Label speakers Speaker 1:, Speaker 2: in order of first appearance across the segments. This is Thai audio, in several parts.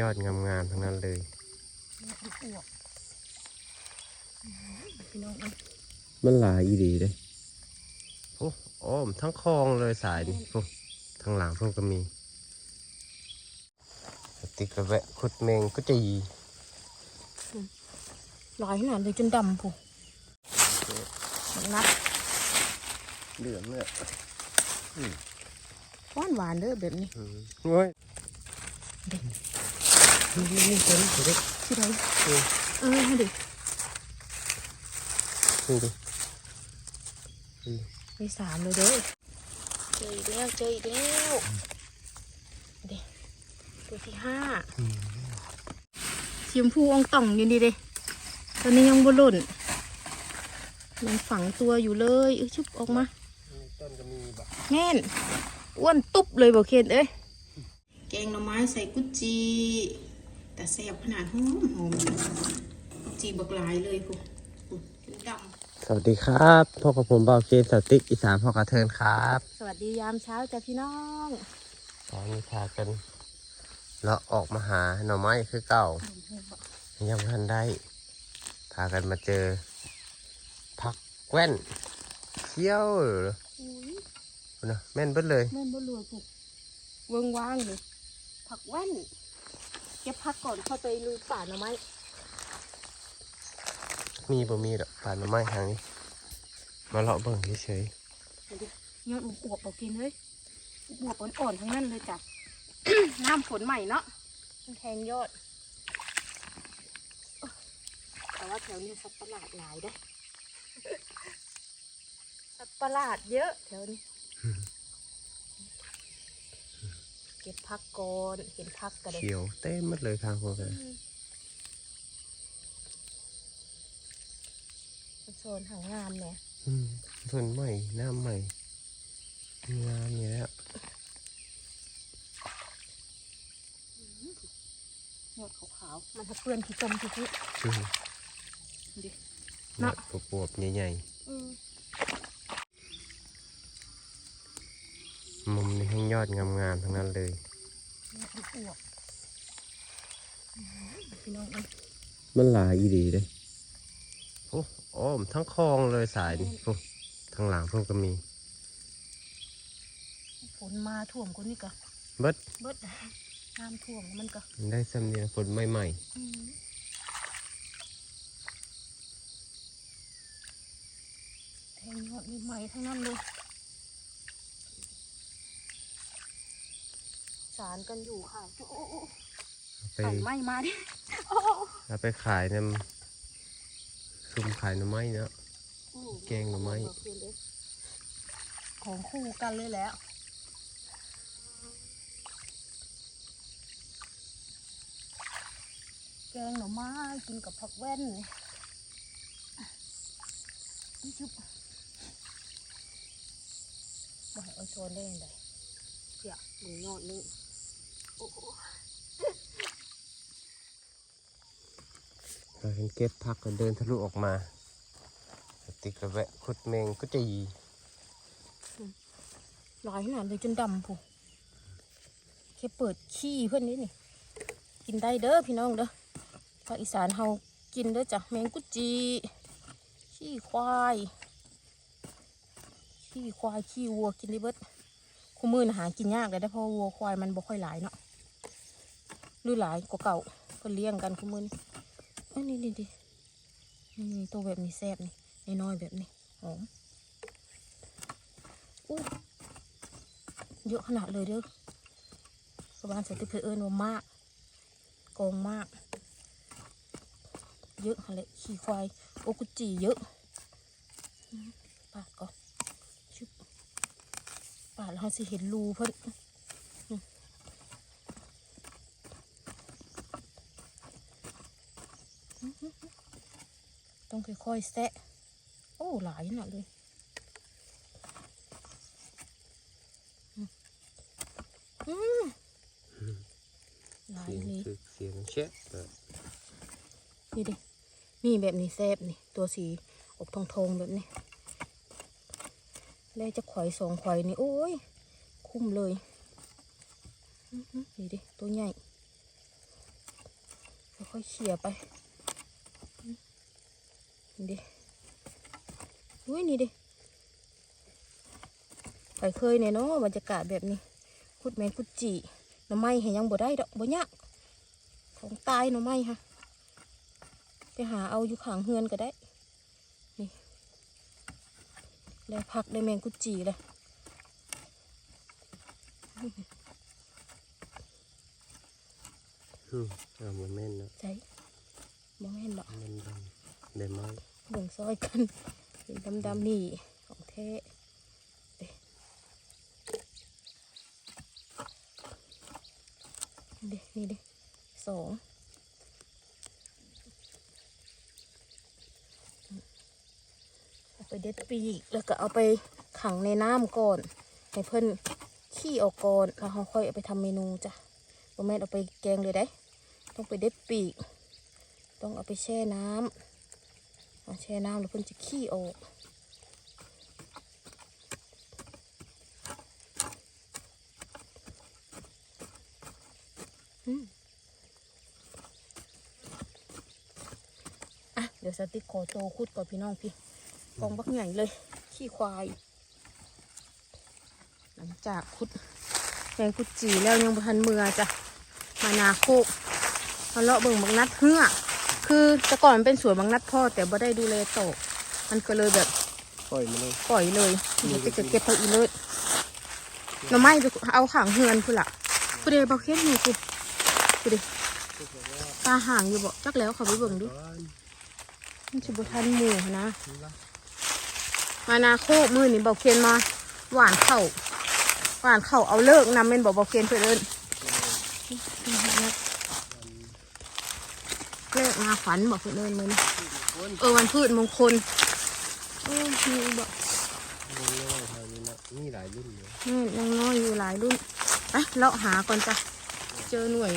Speaker 1: ยอดงามๆทั้งนั้นเลย
Speaker 2: อวบพี่น้องเอ้ย
Speaker 1: มันหลายอีดีเลยโอ้อ้อมทั้งคลองเลยสายนี่พวกทางหลังพวกก็มีสติกกระแวะขุดเมงก็จะยี
Speaker 2: หลายขนาดเลยจนดำผู้นัก
Speaker 1: เหลืองเลย
Speaker 2: หวานหวานๆเด้อแบบนี้
Speaker 1: โอ้ย นี่นี่ตัวนี้ตัวเล็ก
Speaker 2: ที่ไหน
Speaker 1: อืม
Speaker 2: เออให้ดิ
Speaker 1: นี่ดิ
Speaker 2: มีสามเลยเด้อเจออีกแล้วเจออีกแล้วเด็ตัวที่ห้าชิมพูอองต่องอยู่ดีเด้ตอนนี้ยังบหล่นมันฝังตัวอยู่เลยเอ้ยชุบออกมา
Speaker 1: แน่
Speaker 2: นอ้วนตุ๊บเลยบอกเคนเอ้ยแกงหน่อไม้ใส่กุจี แต่แซ่บขนาดหอมหอมกุจีบักหลายเลยพวกด
Speaker 1: สวัสดีครับพ่อกับผมเบาเกนสติกอีสานพ่อกระเทินครับำ
Speaker 2: สวัสดียามเช้าจ้ะพี่น้อง
Speaker 1: ตอนนี้พากันเลาะออกมาหาหน่อไม้คือเก่า ยังไม่ทันได้ พากันมาเจอผักแว่นเขี้ยวเหรอนะแม่นเบิดเลย
Speaker 2: แม่นบ่รวยพวกเวิงว่างเลยผักแว่นเก็บผักก่อนเข้าไปลุยป่าหน่อไม้
Speaker 1: มีบ่มีดอกป่านหน่อไม้ทางนี้ มาเลาะเบิ่งเฉย
Speaker 2: เดี๋ยวดิยอดอวบๆบอกกินเฮ้ยอวบอ่อนๆทั้งนั้นเลยจ้ะ น้ำฝนใหม่เนาะมันแทงยอด แต่ว่าแถวนี้สัตว์ประหลาดหลายได้อสัตว์ประหลาดเยอะแถวนี้ เก็บ พักก่อนเห็นพักกัน
Speaker 1: ๆ
Speaker 2: เลย
Speaker 1: เขียวเต็มหมดเลยทางพวกเลย
Speaker 2: โซนหางงามเนี่ย
Speaker 1: อืมส่วนใหม่น้ำใหม่งามอยู่แล้ว
Speaker 2: ยอดขาวๆมันจะเปื้อนที่ต้มทุกที
Speaker 1: อืม
Speaker 2: ดิ
Speaker 1: เนาะ
Speaker 2: เนาะ
Speaker 1: ปวบๆใหญ่
Speaker 2: อืม
Speaker 1: ๆมุมนี้ให้ยอดงามๆทั้งนั้นเลย
Speaker 2: อวบ พี่น้องเอ้ย
Speaker 1: มันหลายอีดีเลยโอ้อ้อมทั้งคลองเลยสายนี่พวกทางหลังพวกก็มี
Speaker 2: ฝนมาท่วมคนนี้ก็
Speaker 1: เบิด
Speaker 2: เบิดน้ำท่วมมันก็
Speaker 1: มันได้สำเนียงฝนใหม่
Speaker 2: อืมแทงยอดใหม่ๆทั้งนั้นเลย สารกันอยู่ค่ะโอ้โอ้โอ้
Speaker 1: ๆเอาไป
Speaker 2: ไฟไหม้มาดิโอ้โอ้
Speaker 1: เอาไปขายน้ำซุ่มขายหน่อไม้เนาะ
Speaker 2: โอ้
Speaker 1: แกงหน่อไม้
Speaker 2: ของคู่กันเลยแหล้วแกงหน่อไม้กินกับผักแว่นนี่ชุบบ่ให้เอาโซนได้ยังไงเสียหมูยอดนึงโอ้โห
Speaker 1: เราเห็นเก็บผักก็เดินทะลุออกมา ติกกระแวะขุดเมงก็จะยี
Speaker 2: หลายขนาดเลยจนดำผู้แค่เปิดขี้เพื่อนนี่นี่ กินได้เด้อพี่น้องเด้อภาคอีสานเฮากินเด้อจ้ะแมงกุจี ขี้ควาย ขี้ควายขี้วัวกินได้เบิดคู่มือนะหากินยากเลยได้เพราะวัวควายมันบ่ค่อยหลายเนาะ หรือหลายกว่าเก่าเพิ่นเลี้ยงกันคู่มือนี่อันนี้นี่ดินี่ตัวแบบนี้แซ่บนี่น้อยแบบนี้หอมอู้เยอะขนาดเลยเด้อสบานใส่ติ๊เกอร์เอิญว่ามากกองมาก เยอะอะไรขี้ควายโอกุจิเยอะปาดก่อนชุบปาดแล้วเราสิเห็นรูเพิ่นอืม ต้องค่อยๆแซะโอ้หลายขนาดเลยอืมอืมหลาย
Speaker 1: เสียง
Speaker 2: เลย
Speaker 1: คือเสียงเชะเปิด
Speaker 2: นี่ดินี่แบบนี้แซบนี่ตัวสีออกทองทองๆแบบนี้ได้จะข่อยสองข่อยนี่โอ้ยคุ้มเลยอื้อหือนี่ดิตัวใหญ่ค่อยๆเขี่ยไปนี่ ดิอุ้ยนี่ดิไปเคยเนี่ยเนาะบรรยากาศแบบนี้คุดแมงคุดจีหน่อไม้เห็นยังบ่ได้ดอกบ่ยากของตายหน่อไม้ฮะไปหาเอาอยู่ข้างเฮือนก็ได้นี่ได้ผักได้แมงกุดจีเลย
Speaker 1: อืมเอามาแม่นเนาะ
Speaker 2: ใช่มองเห็นบ่
Speaker 1: แม่นดำได้ไหม
Speaker 2: เบิ่งซอยกันเห็นดำๆนี่ของแท้เด้นี่เด้นี่เด้สองเอาไปเด็ดปีกแล้วก็เอาไปขังในน้ำก่อน ให้เพิ่นขี้ออกก่อนแล้วเราค่อยเอาไปทำเมนูจ้ะบ่แม่นเอาไปแกงเลยได้ ต้องไปเด็ดปีก ต้องเอาไปแช่น้ำ แช่น้ำแล้วเพิ่นจะขี้ออกอืมอะเดี๋ยวสติ๊กขอโตคุดก่อนพี่น้องพี่กองบักใหญ่เลย ขี้ควาย หลังจากคุดแมงกุดจีแล้วยังบทันเมือจ้ะมานาโคกมาเลาะเบิ่งบักนัดเหือ คือแต่ก่อนมันเป็นสวนบักนัดพ่อแต่บ่ได้ดูแลโตอมันก็เลยแบบ
Speaker 1: ปล่อยมาเลย
Speaker 2: ปล่อยเลยเดี๋ยวจะเก็บไปอีเลิศหน่อไม้ไปเอาขางเฮือนพุ่นละกูเดบอกเฮ็ดนี่กูกูเดตาห่างอยู่บ่จักแล้วเขาไปเบิ่งดูมันสิบ่ทันหมู่นะ มานาโคกมือนี่บอกเคียนมา หวานเข่าหวานเข่าเอาเลิกนำเป็นบอกบอกเคียนเพื่อน นาฝันบอกเพื่อนเอิ้นมือนี้เออวันพืชมงคลเออมีบอก
Speaker 1: มีหลายรุ่นเลย
Speaker 2: นี่ยังน้อยอยู่หลายรุ่นไปเลาะหาก่อนจ้ะเจอหน่วย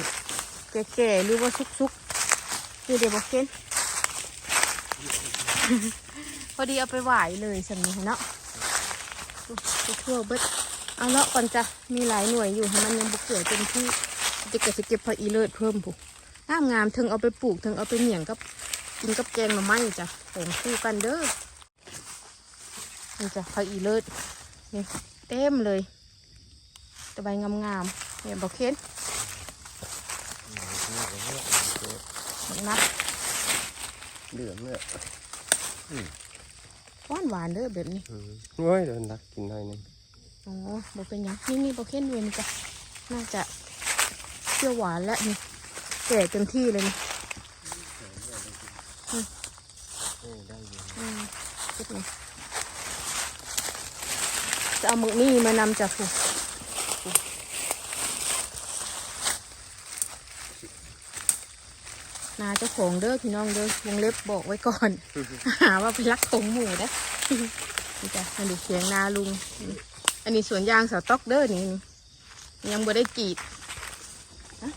Speaker 2: แก่ๆหรือว่าซุกๆคือเดี๋ยวบอกเคนพอดีเอาไปไหวเลยสันนี้เนาะไปทั่วเบิดเอาเลาะก่อนจ้ะมีหลายหน่วยอยู่ให้มันยังบุกเกิดเต็มที่จะเกิดจะเก็บพออีเลิศเพิ่มผู้ งามงามๆถึงเอาไปปลูกถึงเอาไปเหนี่ยงกับกินกับแกงหน่อไม้จ้ะของคู่กันเด้อนี่จ้ะพออีเลิศนี่เต็มเลยแตะใบงามๆเนี่ยบอกเคนนัด
Speaker 1: เหลืองเลย
Speaker 2: หวานหวานๆเด้อแบบนี้
Speaker 1: โอ้ยเดี๋ยวนักกินหน่อยหนึง
Speaker 2: อ๋อบอกเป็นหยังนี่นี่บอกเคนด้วยนี่จ้ะน่าจะเปรี้ยวหวานและนี่ แก่เต็มที่เลยนี่
Speaker 1: เออได้อยู่
Speaker 2: อืมคิดนี่จะเอาหมึกนี่มานำจากผูนาเจ้าของเด้อพี่น้องเด้อวงเล็บบอกไว้ก่อน หาว่าไปลักของหมูนะนี่จ้ะมาดูเขียงนาลุง อันนี้สวนยางสาวต๊อกเด้อนี่นี่ยังบ่ได้กรีดนะ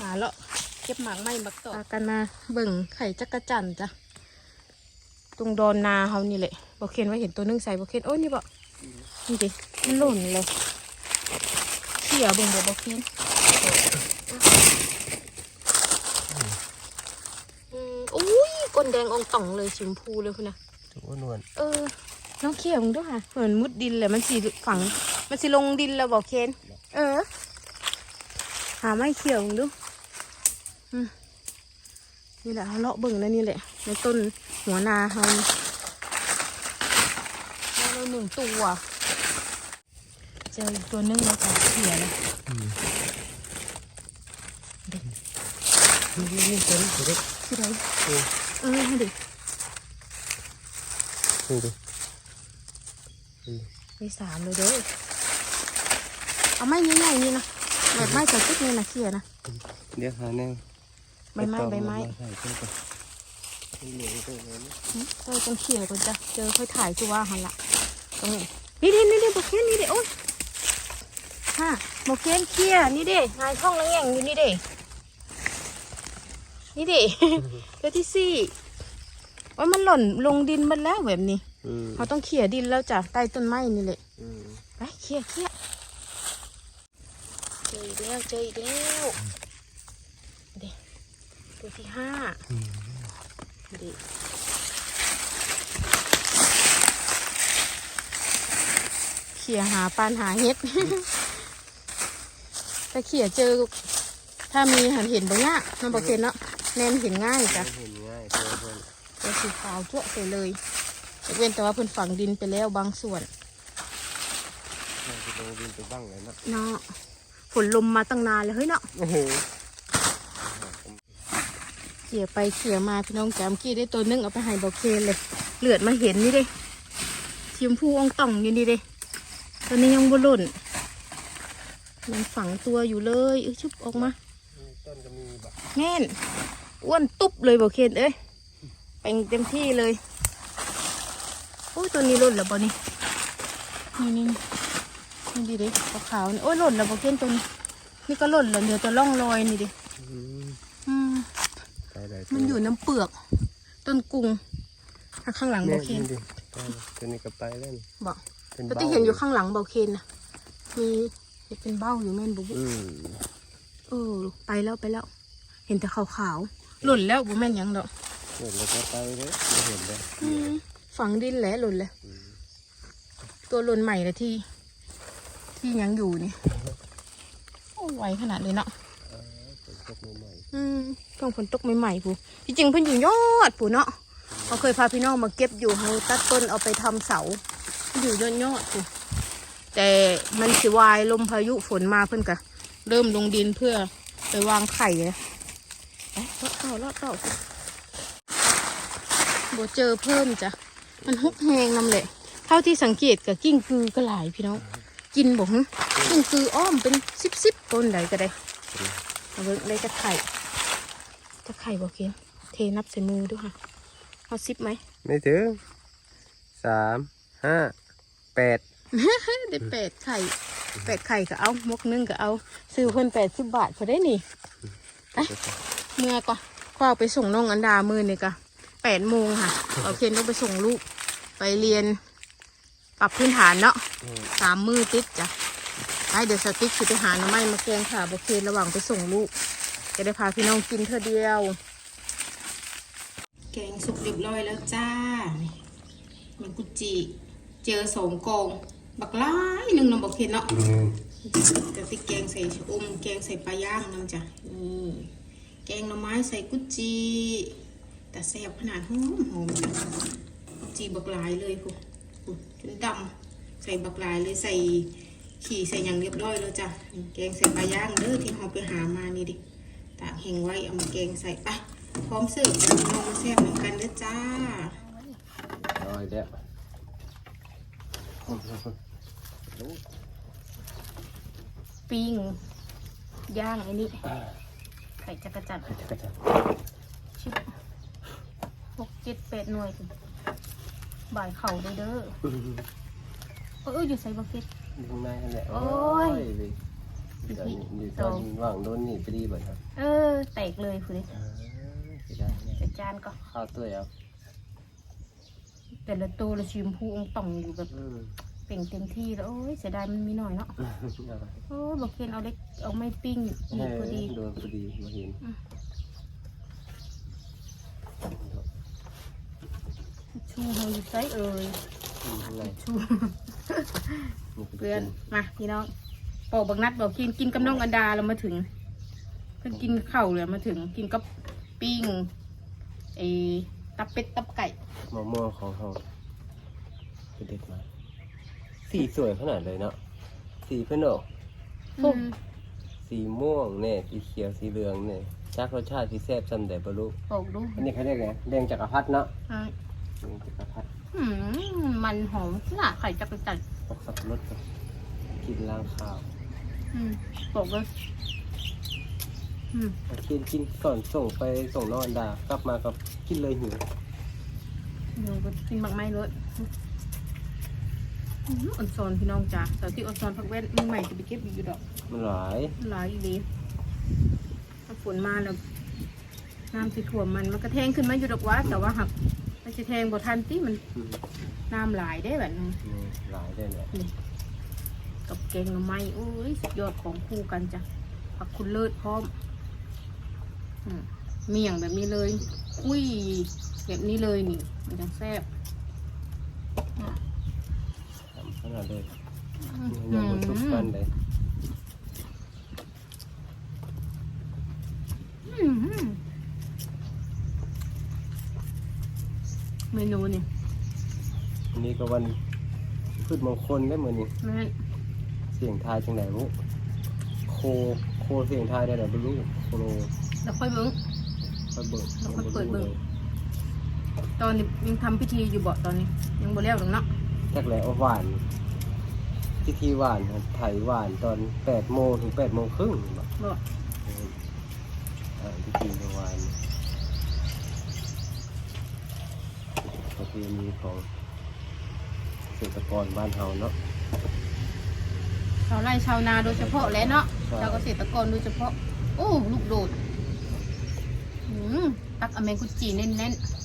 Speaker 2: หาเลาะ เก็บหมากไม้บักต่อพากันมาเบิ่งไข่จักระจันจ้ะตรงดอนนาเขานี่แหละบอกเคนว่าเห็นตัวนึงใส่บอกเคนโอ้ยนี่บอกนี่ดิมันหล่นเลยเขี่ยเบิ่งบ่บอกเคนอืมอุ้ยก้นแดงอองต่องเลยชมพูเลยคุณนะ
Speaker 1: ถือว่านวล
Speaker 2: เออ น้องเขี่ยมึงด้วยค่ะเหมือนมุดดินเลยมันสีฝัง มันสีลงดินแล้วบอกเคนเออ หาไม้เขี่ยวมึงดูอืม นี่แหละเขาเลาะเบิ่งแล้วนี่แหละ ในต้นหัวนาเขาได้เลยหนึ่งตัวเจออีกตัวนึงแล้วก็เขี่ยเลย
Speaker 1: นี่นี่ตัวนี้ตัวเล็ก
Speaker 2: ที่ไหน
Speaker 1: เออ
Speaker 2: เออให้ดิ
Speaker 1: นี่ดิ
Speaker 2: มีสามเลยเด้อเอาไม้ใหญ่ๆนี่นะแบบไม้ใส่ชุดนี่นะเขี่ยนะ
Speaker 1: เดี๋ยวหาแนว
Speaker 2: ใบไม้ใบไม้
Speaker 1: ใส่เข้าไปเหลืองตัวนั้น
Speaker 2: เออจังเขี่ยก่อนจ้ะเจอค่อยถ่ายชัว่าหันละตรงนี้นี่ดินี่ดิบอกเคนนี่ดิโอ้ยฮะบอกเคนเขี่ยนี่ดิงายท้องแล้วแง่งอยู่นี่ดินี่ดิตัวที่สี่ว่ามันหล่นลงดินมันแล้วแบบนี้
Speaker 1: อืม
Speaker 2: เขาต้องเขี่ยดินแล้วจ้ะใต้ต้นไม้นี่แหละ
Speaker 1: อืม
Speaker 2: ไปเขี่ยเขี่ยเจออีกแล้วเจออีกแล้วเด็ก ตัวที่ห้าดิเขี่ยหาปานหาเฮ็ดแต่เขี่ยเจอ ถ้ามีหันเห็นบ่ยากน้องบอกเคนเนาะแนมเห็นง่ายจ้ะ
Speaker 1: เห็นง่ายเพื่อนเพื่อน
Speaker 2: ตัวสีขาวจั่วะไปเลยยกเว้นแต่ว่าเพิ่นฝังดินไปแล้วบางส่วน
Speaker 1: เราจะลงดินไปบ้างเลยเนาะ
Speaker 2: เนาะฝนลมมาตั้งนานแล้วเฮ้ยเนาะ
Speaker 1: โอ้โห
Speaker 2: เขี่ยไปเขี่ยมาพี่น้องจำกี้ได้ตัวนึงเอาไปให้บอกเคนเลยเลือดมาเห็นนี่เด้ชิมพูอองต่องอยู่นี่เด้ตอนนี้ยังบ่หล่นมันฝังตัวอยู่เลยเอ้ยชุบออกมา
Speaker 1: แน่
Speaker 2: นอ้วนตุ๊บเลยบอกเคนเอ้ยเป็นเต็มที่เลยโอ้ยตัวนี้หล่นแล้วบ่นี่นี่นี่นี่ดิเด้ขาวๆนี่โอ้ยหล่นแล้วบอกเคนตัวนี้นี่ก็หล่นแล้วเดี๋ยวตัวร่องรอยนี่ดิ มันอยู่น้ำเปลือก ต้นกุ้งถ้าข้างหลัง
Speaker 1: แม่
Speaker 2: บอกเคน
Speaker 1: ดิไปตัวนี้ก็ไปแล้วนี่
Speaker 2: บอก
Speaker 1: เป็น
Speaker 2: ก็
Speaker 1: บ้า
Speaker 2: ที่เห็นอยู่ข้างหลังบอกเคนนะมีเห็นเป็นเบ้าอยู่แม่นบุบุ
Speaker 1: อืม
Speaker 2: เออไปแล้วไปแล้ว เห็นแต่ขาวๆหล่นแล้วบุแม่นหยังดอก
Speaker 1: เห็นแล้วก็ไปเลยไม่เห็นเลย
Speaker 2: อืมฝังดินแหละหล่นเลยตัวหล่นใหม่เลยที่ ที่ยังอยู่นี่โอ้ไวขนาดเลยเนาะ
Speaker 1: ฝนตกใหม่
Speaker 2: อืมต้องฝนตกใหม่ๆผู้ที่จริงเพิ่นอยู่ยอดผู้เนาะเขาเคยพาพี่น้องมาเก็บอยู่เขาตัดต้นเอาไปทำเสา อยู่ยอดยอดผู้แต่มันสิวายลมพายุฝนมาเพิ่นก็เริ่มลงดินเพื่อไปวางไข่เลยไปลอดเต่าลอดเต่าโบเจอเพิ่มจ้ะ มันฮุกแหงนำแหละเท่าที่สังเกตกับกิ้งกือก็หลายพี่น้อง กินบอกกิ้งกืออ้อมเป็นสิบสิบต้นใดก็ได้ เอาเบิกได้จะไข่จะไข่บอกเคียเทนับใส่มือด้วยค่ะเอาสิบไหม
Speaker 1: ๆไม่ถึงสามห้าแปด
Speaker 2: ได้แปดไข่แปดไข่ก็เอามกหนึงก็เอา ซื้อเพิ่นแปดสิบบาทพอได้นี่เมื่อก็ก็เอาไปส่งน้องอันดามือนี่ก็แปดโมงค่ะเอาเคนต้องไปส่งลูกไปเรียน ปรับพื้นฐานเนาะสามมือติดจ้ะ ให้เดี๋ยวสติ๊กสิไปหาหน่อไม้มาแกงขาบกเคนระหว่างไปส่งลูก จะได้พาพี่น้องกินเท่าเดียว แกงสุกเรียบร้อยแล้วจ้านี่มันกุจิเจอสองกอง บักหล้ายหนึ่งน้องบอกเคนเนาะจะติแกงใส่ชะอมแกงใส่ปลาย่างน้ำจ้ะนี่แกงหน่อไม้ใส่กุจิแต่แซ่บขนาดหอมหอมจ้ะกุจิบักหลายเลยพวกจนดำใส่บักลายเลยใส่ ขี่ใส่อย่างเรียบร้อยแล้วจ้ะนี่แกงใส่ปลาย่างเด้อที่เราไปหามานี่ดิตากแห้งไว้เอามาแกงใส่ไปพร้อมเสิร์ฟกันน้องมาแซ่บเหมือนกันเด้อจ้า
Speaker 1: ร้อยแล้ว
Speaker 2: ปิ้งย่างไอ้นี่ไข่จักรจันทร์
Speaker 1: จะกระจับ
Speaker 2: ชิบหกเจ็ดแปดหน่วยสิบ่ายเข่าเด้อเด้อเอออยู่ใส่บักเก็ต
Speaker 1: อยู่ข้างในนั่นแหละ
Speaker 2: โอ้ย
Speaker 1: อยู่ตอนอยู่ตอนว่างโดนนี่ไปดีบ่ครับ
Speaker 2: เออ แตกเลยคุณ
Speaker 1: อ่าเสียดายเนี่ย
Speaker 2: ใส่จานก็
Speaker 1: ข้าวตัวเอา
Speaker 2: แต่ละตัวละชิมพูองต่องอยู่แบบ
Speaker 1: อืม
Speaker 2: เป่งเต็มที่แล้วโอ้ยเสียดายมันมีหน่อยเนาะโอ้ยบอกเคนเอาเล็กเอาไม่ปิ้งอีกพอดี
Speaker 1: โดนพอดีมาเห็น
Speaker 2: ชูเฮาอยู่ไซเอ่ย
Speaker 1: อืมข้างใน
Speaker 2: ชู
Speaker 1: นี่ก็
Speaker 2: เพื่อน
Speaker 1: น
Speaker 2: มาพี่น้องปอกบักนัดบอกกินกินกับน้องอันดาเรามาถึง เพิ่นกินข้าวเลยมาถึงกินกับปิ้งไอ้ตับเป็ดตับไก่
Speaker 1: มะม่วงของเขาไปเด็ดมาสีสวยขนาดเลยเนาะสีเพื่อนออก
Speaker 2: อืม
Speaker 1: สีม่วงเนี่ยสีเขียวสีเหลืองเนี่ยจากรสชาติที่แซ่บซ้ำแต่บรรลุ
Speaker 2: ปอกดู
Speaker 1: อันนี้เขาเรียกไงแดงจักรพรรดิเนาะ
Speaker 2: อะ
Speaker 1: แดงจักรพรรดิ
Speaker 2: อืมมันหอมขนาดไข่จักรจันทร์
Speaker 1: ออกสับปะรสกับกินล้างข้าว
Speaker 2: อืมปอกเลยอืม
Speaker 1: กินกินก่อนส่งไปส่งนอนดากลับมากับกินเลยหิว
Speaker 2: เดี๋ยวไปกินบักไม้เลยอืมอ่อนซอนพี่น้องจ้าสาวที่อ่อนซอนพักเว้นมือใหม่จะไปเก็บอีกอยู่ดอก
Speaker 1: มันหลาย
Speaker 2: หลายอีหลีถ้าฝนมาแล้วน้ำสิถ่วมมันมันก็แทงขึ้นมาอยู่ดอกว่าแต่ว่าหักมันจะแทงบ่ทันที่มัน
Speaker 1: อืม
Speaker 2: น้ำหลายได้แบบนี้
Speaker 1: นี่หลายได้แหละ
Speaker 2: กับแกงหน่อไม้โอ้ยสุดยอดของคู่กันจ้ะผักคุณเลิศพร้อมอืมเมี่ยงแบบนี้เลย อุ้ย แบบนี้เลยนี่ มันจะแซ่บอะ
Speaker 1: ทำขนาดเลย
Speaker 2: อื
Speaker 1: ยังบ่ทุกกันเลย
Speaker 2: มเมนูนี่
Speaker 1: อั นนี้ก็วันพืชมงคลได้เหมือนนี่
Speaker 2: แม่น
Speaker 1: เสียงทายจังไหนบุโคโคเสียงทายได้ไหนบ่รู้โคโล
Speaker 2: แล้วค่อยเบิ้ง
Speaker 1: ค่อยเบิก
Speaker 2: แล้วค่อยเปิดเบิ่ง ตอนนี้ยังทำพิธีอยู่บ่ตอนนี้ ยังบ่แล้วหรอกเนาะ
Speaker 1: แรกแล้วเอาหวานพิธีหวานครับไถหวานตอนแปดโมงถึงแปดโมงครึ่งบ่
Speaker 2: บ่
Speaker 1: เอออ่าพิธีหวานประเพณีของเกษ ตรกรบ้านเฮาเนาะ
Speaker 2: ชาวไร่ชาวนาโดยเฉพาะแหล้วเนาะ
Speaker 1: ใช่
Speaker 2: ชาวเกษตรกรโดยเฉพาะโอ้ลูกโดดอืมตักอเมงกุจีแน่นๆ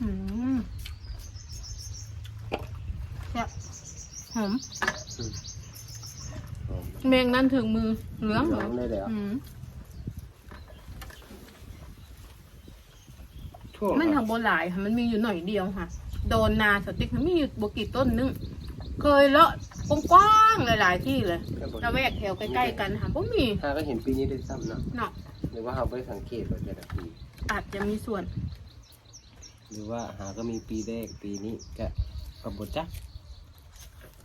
Speaker 2: อืมแซ่บหอม
Speaker 1: อ๋อ
Speaker 2: เมงนั้นถึงมือเหลือง
Speaker 1: เห
Speaker 2: เห
Speaker 1: ลื
Speaker 2: ลื
Speaker 1: อ
Speaker 2: องง
Speaker 1: ได้แล้ว
Speaker 2: อืม
Speaker 1: ทั่ว
Speaker 2: มันทางโบหลายค่ะ มันมีอยู่หน่อยเดียวค่ะ โดนนาสติ๊กมันมีอยู่บกี่ต้นนึง เคยเลาะกว้างๆหลายๆที่เลยระแวกแถวใกล้ๆกันค่ะก็มี
Speaker 1: ถ้าก็เห็นปีนี้ได้ซ้ำเนาะ
Speaker 2: เนาะ
Speaker 1: หรือว่าเราไปสังเกตว่าแต่ละปี
Speaker 2: อาจจะมีส่วน
Speaker 1: หรือว่าหาก็มีปีแรกปีนี้ก็กบฏจัก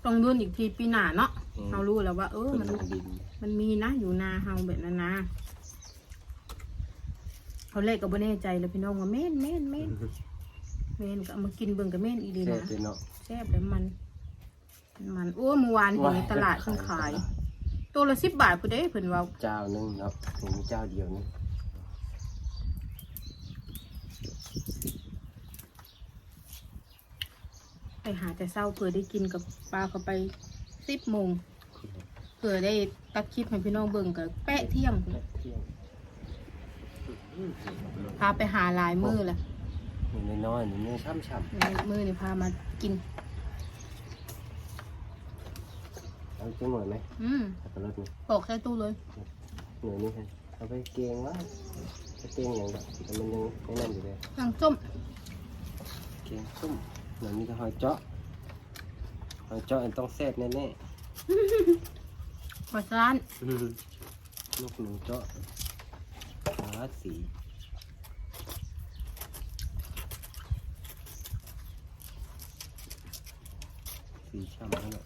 Speaker 2: ต้องรุ่นอีกทีปีหน้าเนาะ
Speaker 1: อืม
Speaker 2: เรารู้แล้วว่า เออ
Speaker 1: เป็น
Speaker 2: มัน
Speaker 1: ลงดิน
Speaker 2: มันมีนะอยู่นาเฮาแบบนั้นนะ เขาเลขก็บ่แน่ใจเลยพี่น้องว่าเม่นเม่นเม่นเม่นก็เอามากินเบิ่งกับเม่นอีดี
Speaker 1: แซ่บ
Speaker 2: นะ
Speaker 1: เลยเนาะ
Speaker 2: แซ่บแล้วมัน มันโอ้เมื่อวานเห็นในตลาดเพิ่งขาย ตัวละสิบบาทพุ่นเด้เพิ่นว่า
Speaker 1: เจ้าหนึงเนาะมีเจ้าเดียวนี่
Speaker 2: ไปหาแต่เศร้าเผื่อได้กินกับปลาเข้าไปสิบโมงเผื่อได้ตัดคลิปให้พี่น้องเบิ่งกับแปะเที่ยงพุ่น
Speaker 1: เที่ยง
Speaker 2: พาไปหาหลายมือละ
Speaker 1: นี่น้อยๆนี่นี่ช่ำช่
Speaker 2: มือนี่พามากินำ
Speaker 1: เอาจังหน่อยไหม
Speaker 2: อืม
Speaker 1: สับปะรดนี่
Speaker 2: ปอกใส่ตู้เลย
Speaker 1: หน่อยนี่ฮะเอาไปเกงว่าจะเกงอย่างแบบแต่มันยังไม่นั่นอยู่เลย
Speaker 2: ทางส้ม
Speaker 1: เกงซุ่มหน่อยนี้จะหอยเจาะหอยเจาะอันต้องแซ่บแน่
Speaker 2: ปลาร้าน
Speaker 1: ๆลูกหนูเจาะขา สีสีช่ำแล้วเนาะ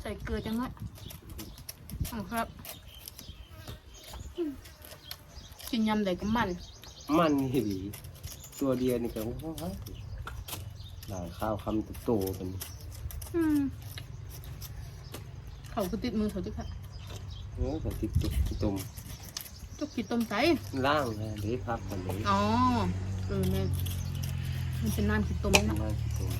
Speaker 2: ใส่เกลือจังเลยเอาครับอืมกินยำใดก็มัน
Speaker 1: มันนี่ดีตัวเดียวนี่ก็โอ้โหหลายข้าวคำโตๆเป็น
Speaker 2: อืม เขาก็ติดมือเขาติดค่ะ
Speaker 1: เออก็ติดตุกติดตุ่ม
Speaker 2: จุกกินต้มใส่
Speaker 1: ล่างนะเดี๋ยวพักกันเลย
Speaker 2: อ๋อเออเนี่ยมันเป็นน้ำกินต้มนี่นะ
Speaker 1: ล่างติดตุ่ม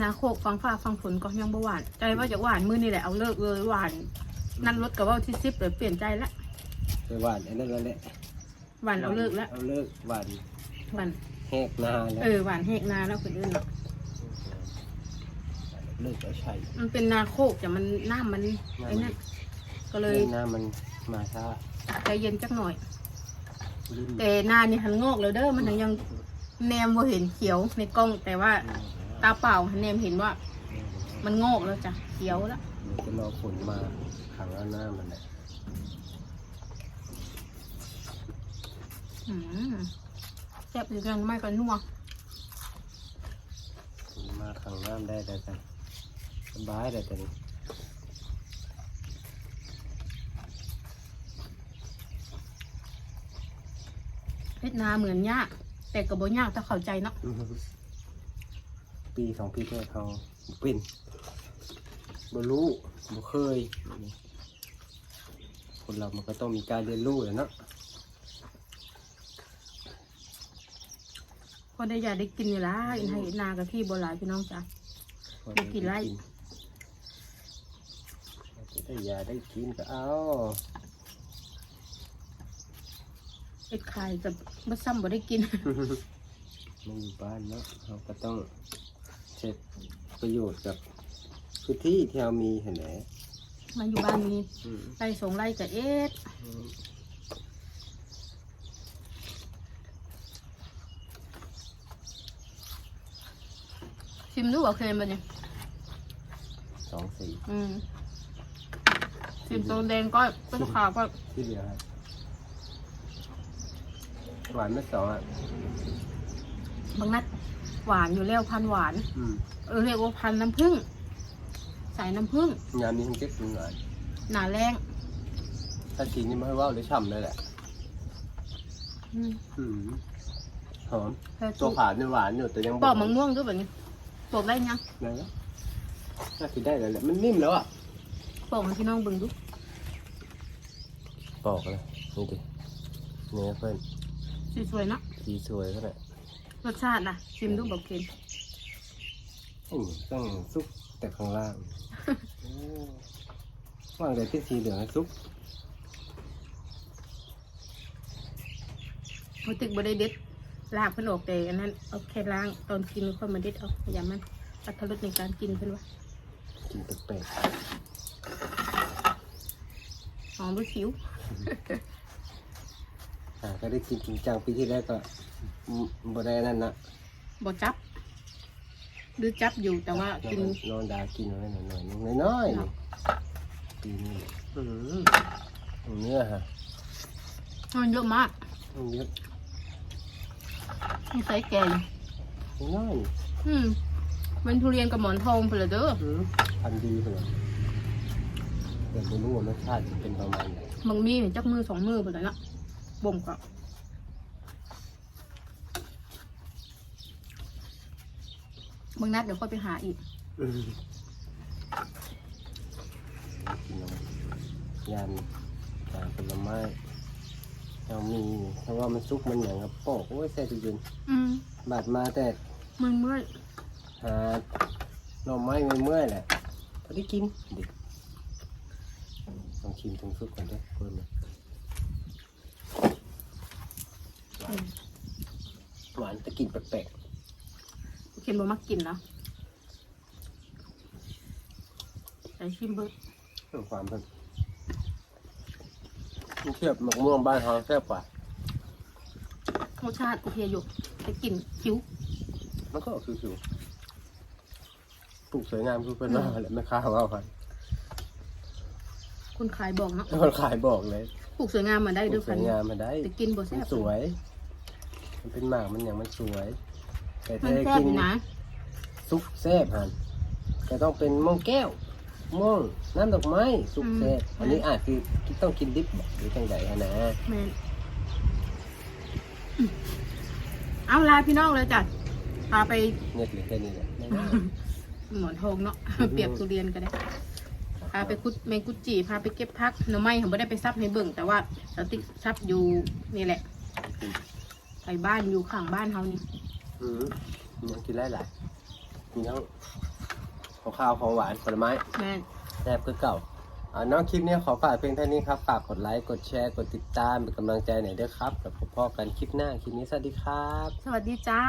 Speaker 2: นาโคกฟังฟ้าฟังฝนก็ยังบ่หวาน ใจว่าจะหวานมือนี่แหละเอาเลิกเลยหวาน นั่นรถกับว่าที่ซิปเลยเปลี่ยนใจละ
Speaker 1: ไปหวานอันนั้นแล้วแหละ
Speaker 2: หวานเอาเลิกแล้ว
Speaker 1: เอาเลิกหวาน
Speaker 2: หวาน
Speaker 1: แหกนาแล้ว
Speaker 2: เออหวานเฮกนาแล้วคนอื่นเนาะ
Speaker 1: เลิกเอาใช้
Speaker 2: มันเป็นนาโคกแต่มันน้ำมันไอ้นั่นก็เลย
Speaker 1: หน้ามันมาช้า
Speaker 2: ใจเย็นจักหน่อย
Speaker 1: ลิ้น
Speaker 2: แต่หนานี่หันงอกแล้วเด้อมันถึงยังแนมว่าเห็นเขียวในกล้องแต่ว่าตาเปล่าแนมเห็นว่า มันงอกแล้วจ้ะเขียวแล้ว
Speaker 1: เดี๋ยวจะรอฝนมาขังเอาหน้ามันแหละ
Speaker 2: อืม แซ่บอยู่กันไม่กันนัว
Speaker 1: ฝนมาขังน้ำได้แต่แต่สบายแต่แต่นี้
Speaker 2: เฮ็ดนาเหมือนยาก แต่ก็บ่ยากถ้าเข้าใจเนาะ
Speaker 1: ปีสองปีแรกเขาบ่เป็นบ่รู้บ่เคย คนเรามันก็ต้องมีการเรียนรู้แหละเนาะ
Speaker 2: พอได้อยากได้กินอยู่ละอินให้นากับพี่บ่หลายพี่น้องจ้ะไม่กินไล่
Speaker 1: ได้ยาได้กินก็เอา
Speaker 2: เอ็ดไข่กับบัซ้ำบ่ได้กิน
Speaker 1: มันอยู่บ้านเนาะเราก็ต้องเช็ดประโยชน์กับพื้นที่ที่เรามีเห็นไหม
Speaker 2: มาอยู่บ้านนี้
Speaker 1: อืม
Speaker 2: ไล่สองไล่กับเอ็ด ชิมดูว่าเคยบ่เนี่ย
Speaker 1: สองสี่
Speaker 2: อืมชิมตัวแดงก็ตัวขาวก็
Speaker 1: ที่เหลือครับหวานไม่สองอะ
Speaker 2: บางนัดหวานอยู่แล้วพันหวาน
Speaker 1: อืม
Speaker 2: เออเรียกว่าพันน้ำผึ้งใส่น้ำผึ้ง
Speaker 1: งานนี้มันเก็บกินหวาน
Speaker 2: หนาแรง
Speaker 1: ถ้ากินนี่ไม่ให้ว่าวเลยฉ่ำเลยแหละ
Speaker 2: อืม
Speaker 1: อืมหอม
Speaker 2: แล้ว
Speaker 1: ตัวขาดเนี่ยหวานอยู่แต่ยัง
Speaker 2: ปอกมะม่วงด้วยแบบนี้ ปอกได้ยัง
Speaker 1: ได้แล้วน่ากินได้เลยแหละมันนิ่มแล้วอะ
Speaker 2: ปอกมาพี่น้องเบิ่งดู
Speaker 1: ปอกเลยนี่ดิเนื้อเพิ่น
Speaker 2: สวยๆเนาะ
Speaker 1: สีสวยก็ได้
Speaker 2: รสชาตินะชิมดูบอกเค็ม
Speaker 1: อืมต้องซุปแต่ข้างล่างโอ้ว่างเลยเป็นสีเหลืองให้ซุป
Speaker 2: พอตึกบ่ได้เด็ด ลากเพิ่นออกแต่อันนั้นเอาแค่ล้างตอนกินค่อยมาเด็ดเอาอย่ามันอัตรสในการกินเพิ่นว่า
Speaker 1: กินแปลก
Speaker 2: หอมด้วยคิ้ว
Speaker 1: ๆอ่าก็ได้กินจริงจังปีที่แล้วก็อืมบ่ได้นั่นนะ
Speaker 2: บ่จับหรือจับอยู่แต่ว่ากิน
Speaker 1: นอนดากินไว้หน่อยหน่อยๆน้อยๆ
Speaker 2: ครั
Speaker 1: นี่
Speaker 2: บ
Speaker 1: ปีนี้อืมเนื้อฮะ
Speaker 2: มันเยอะมาก
Speaker 1: มันเยอะ
Speaker 2: มีไซส์แกง
Speaker 1: น้อย
Speaker 2: อืมมันทุเรียนกับหมอนทองเปล่าเด้อ
Speaker 1: ๆอืมพันธุ์ดีเลยแต่ไม่รู้ว่ารสชาติจะเป็นประมาณไหน
Speaker 2: บางมีเห็นจักมือสองมือเปล่าเนาะบ่มก็บางนัดเดี๋ยวค่อยไปหาอีก
Speaker 1: อืมกินเอายานยานผลไม้ เรามีเพราะว่ามันซุกมันอย่างกับปอกโอ้ยใส่ตู้เย็น
Speaker 2: อืม
Speaker 1: บาดมาแต่
Speaker 2: มันเมื่อย
Speaker 1: หาหน่อไม้ไม่เมื่อยแหละพอได้กินดิลองชิมตรงซุปก่อนด้วยเพิ่มเลยหวานแต่กลินแปลก
Speaker 2: เคนบ่มักกินเนาะใส่ชิมเบิร์
Speaker 1: ๆเพิ่มความเพิ่ม มันเทียบหมกม่วงบ้านเราแซ่บกว่า
Speaker 2: รสชาติโอเคอยู่แต่กลิ่นคิ้ว
Speaker 1: มันก็คือผิวปลูกสวยงามคือเพื่อนว่าแหละไม่ค้าว่าพัน
Speaker 2: คนขายบอกเนาะ
Speaker 1: คนขายบอกเลย
Speaker 2: ปลูกสวยงามมาได้
Speaker 1: ปลู
Speaker 2: ด้ว
Speaker 1: ก
Speaker 2: ย
Speaker 1: ส
Speaker 2: กั
Speaker 1: วนยงามมาได้
Speaker 2: แต่กินบ่
Speaker 1: มั
Speaker 2: แซ่
Speaker 1: น
Speaker 2: บ
Speaker 1: สวย มันเป็นหมากมันอย่างมันสวย แต่
Speaker 2: มั
Speaker 1: ถ้าน
Speaker 2: แซ่บ
Speaker 1: กิน
Speaker 2: อยู่นะ
Speaker 1: ซุปแซ่บหันจะต้องเป็นม่วงแก้ว ม่วงน้ำดอกไม้ซุปแซ่บอันนี้อาจคือต้องกินดิบหรือจังไดฮะนะ
Speaker 2: แมนอืมเอาลาพี่น้องเลยจ้ะพาไป
Speaker 1: เนี่ยเหลือแค่นี้แหละ
Speaker 2: หมอนทองเนาะเปรียบทุเรียนก็ได้พาไปคุดแมงกุจีพาไปเก็บพักหน่อไม้ผมไม่ได้ไปซับในเบิ่งแต่ว่าสติ๊กซับอยู่นี่แหละไปบ้านอยู่ข้างบ้านเฮานี่
Speaker 1: อืมยังกินได้หลายมีทั้ง ของข้าวของหวานผลไม้
Speaker 2: แม่น
Speaker 1: แซ่บคือเก่าอ่าน้องคลิปนี้ขอฝากเพียงเท่านี้ครับ ฝากกดไลค์ กดแชร์ กดติดตามเป็นกำลังใจหน่อยด้วยครับกับพ่อกันคลิปหน้า คลิปนี้สวัสดีครับ
Speaker 2: สวัสดีจ้า